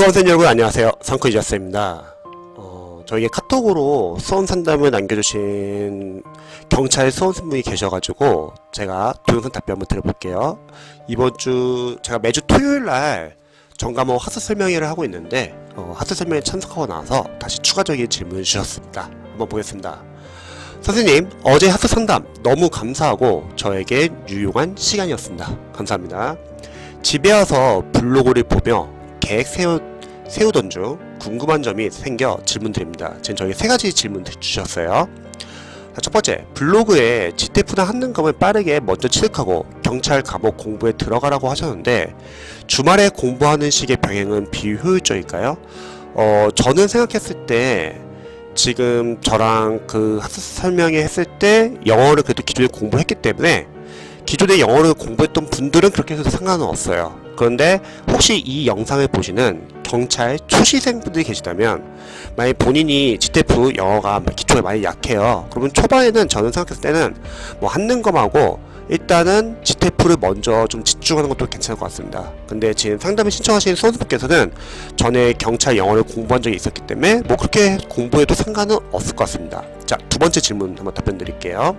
수험생 여러분 안녕하세요. 상크이 자스입니다. 어, 저에게 카톡으로 수험 상담을 남겨주신 경찰 수험생분이 계셔가지고 제가 동영상 답변 한번 드려볼게요. 이번 주 제가 매주 토요일 날 정감호 하스 설명회를 하고 있는데 어, 하스 설명회 참석하고 나서 다시 추가적인 질문을 주셨습니다. 한번 보겠습니다. 선생님, 어제 하스 상담 너무 감사하고 저에게 유용한 시간이었습니다. 감사합니다. 집에 와서 블로그를 보며 계획 세우, 세우던 중 궁금한 점이 생겨 질문 드립니다. 지금 저희 세 가지 질문 주셨어요. 자, 첫 번째, 블로그에 지테프나 한능검을 빠르게 먼저 취득하고 경찰 감옥 공부에 들어가라고 하셨는데 주말에 공부하는 식의 병행은 비효율적일까요? 어, 저는 생각했을 때 지금 저랑 그 학습 설명회 했을 때 영어를 그래도 기존에 공부했기 때문에 기존에 영어를 공부했던 분들은 그렇게 해서 상관은 없어요. 그런데 혹시 이 영상을 보시는 경찰 초시생분들이 계시다면 만약 본인이 GTF 영어가 기초가 많이 약해요. 그러면 초반에는 저는 생각했을 때는 뭐 한능검하고 일단은 GTF를 먼저 좀 집중하는 것도 괜찮을 것 같습니다. 근데 지금 상담을 신청하신 수험생분께서는 전에 경찰 영어를 공부한 적이 있었기 때문에 뭐 그렇게 공부해도 상관은 없을 것 같습니다. 자, 두 번째 질문 한번 답변 드릴게요.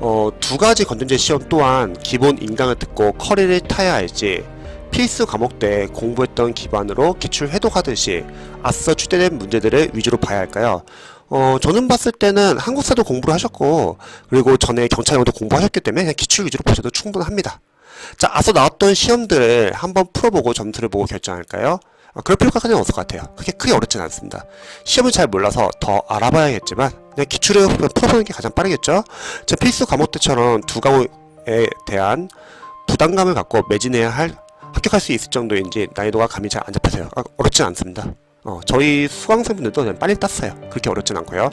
어, 두 가지 건전제 시험 또한 기본 인강을 듣고 커리를 타야 할지 필수 과목 때 공부했던 기반으로 기출 해독하듯이 앞서 출제된 문제들을 위주로 봐야 할까요? 어, 저는 봤을 때는 한국사도 공부를 하셨고, 그리고 전에 경찰영어도 공부하셨기 때문에 그냥 기출 위주로 보셔도 충분합니다. 자, 앞서 나왔던 시험들을 한번 풀어보고 점수를 보고 결정할까요? 아, 그럴 필요가 그냥 없을 것 같아요. 그게 크게 어렵진 않습니다. 시험을 잘 몰라서 더 알아봐야겠지만, 그냥 기출을 풀어보는 게 가장 빠르겠죠? 자, 필수 과목 때처럼 두 과목에 대한 부담감을 갖고 매진해야 할, 합격할 수 있을 정도인지 난이도가 감이 잘 안 잡혀서요. 아, 어렵진 않습니다. 어, 저희 수강생분들도 그냥 빨리 땄어요. 그렇게 어렵진 않고요.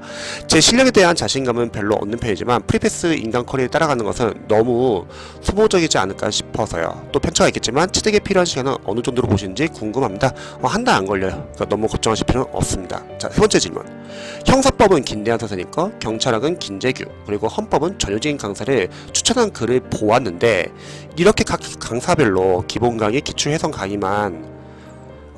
제 실력에 대한 자신감은 별로 없는 편이지만 프리패스 인간 커리에 따라가는 것은 너무 소모적이지 않을까 싶어서요. 또 편차가 있겠지만 취득에 필요한 시간은 어느 정도로 보시는지 궁금합니다. 어, 한달 안 걸려요. 그러니까 너무 걱정하실 필요는 없습니다. 자, 세 번째 질문. 형사법은 김대한 선생님 거, 경찰학은 김재규, 그리고 헌법은 전효진 강사를 추천한 글을 보았는데 이렇게 각 강사별로 기본 강의, 기출 해석 강의만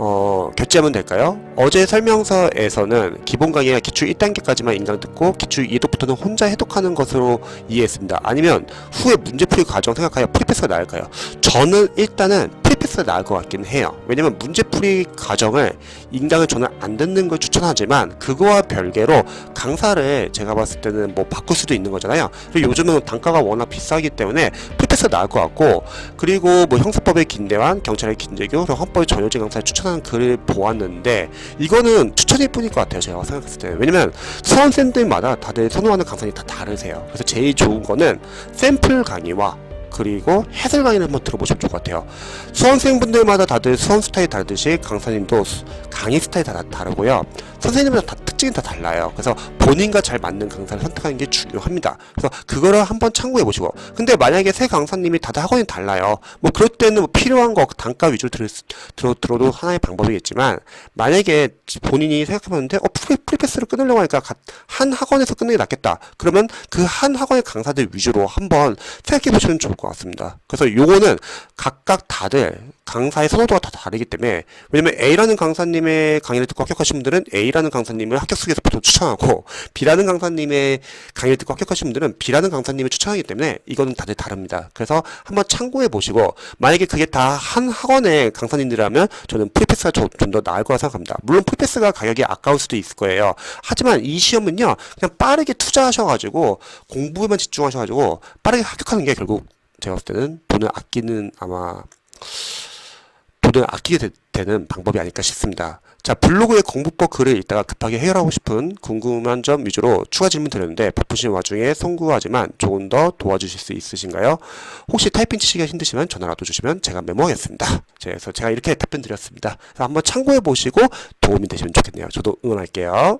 어, 결제하면 될까요? 어제 설명서에서는 기본 강의와 기출 1단계까지만 인강 듣고 기출 2독부터는 혼자 해독하는 것으로 이해했습니다. 아니면 후에 문제풀이 과정 생각하여 프리패스가 나을까요? 저는 일단은 프리패스가 나을 것 같긴 해요. 왜냐면 문제풀이 과정을 인강을 저는 안 듣는 걸 추천하지만 그거와 별개로 강사를 제가 봤을 때는 뭐 바꿀 수도 있는 거잖아요. 그리고 요즘은 단가가 워낙 비싸기 때문에 프리패스가 나을 것 같고 그리고 뭐 형사법의 김대환, 경찰의 김재규, 헌법의 전효진 강사를 추천하는 글을 보았는데 이거는 추천일 뿐일 것 같아요. 제가 생각했을 때 왜냐면 수험생들마다 다들 선호하는 강사님 다 다르세요. 그래서 제일 좋은 거는 샘플 강의와 그리고 해설 강의를 한번 들어보시면 좋을 것 같아요. 수험생분들마다 다들 수험 스타일이 다르듯이 강사님도 수- 강의 스타일이 다 다르고요. 선생님마다 다 특징이 다 달라요. 그래서 본인과 잘 맞는 강사를 선택하는 게 중요합니다. 그래서 그거를 한번 참고해 보시고. 근데 만약에 새 강사님이 다들 학원이 달라요. 뭐 그럴 때는 뭐 필요한 거 단가 위주로 들, 들어, 들어도 하나의 방법이겠지만 만약에 본인이 생각해봤는데 어 프리, 프리패스를 끊으려고 하니까 가- 한 학원에서 끊는 게 낫겠다. 그러면 그 한 학원의 강사들 위주로 한번 생각해 보시면 좋을 것 같습니다. 그래서 요거는 각각 다들 강사의 선호도가 다 다르기 때문에 왜냐면 A라는 강사님의 강의를 듣고 합격하신 분들은 A라는 강사님을 합격 속에서 보통 추천하고 B라는 강사님의 강의를 듣고 합격하신 분들은 B라는 강사님을 추천하기 때문에 이거는 다들 다릅니다. 그래서 한번 참고해 보시고 만약에 그게 다 한 학원의 강사님들이라면 저는 프리패스가 좀 더 나을 거라 생각합니다. 물론 프리패스가 가격이 아까울 수도 있을 거예요. 하지만 이 시험은요 그냥 빠르게 투자하셔가지고 공부에만 집중하셔가지고 빠르게 합격하는 게 결국 제가 봤을 때는 돈을 아끼는 아마 돈을 아끼게 되, 되는 방법이 아닐까 싶습니다. 자, 블로그에 공부법 글을 읽다가 급하게 해결하고 싶은 궁금한 점 위주로 추가 질문 드렸는데 바쁘신 와중에 송구하지만 조금 더 도와주실 수 있으신가요? 혹시 타이핑 치시기가 힘드시면 전화라도 주시면 제가 메모하겠습니다. 자, 그래서 제가 이렇게 답변 드렸습니다. 한번 참고해 보시고 도움이 되시면 좋겠네요. 저도 응원할게요.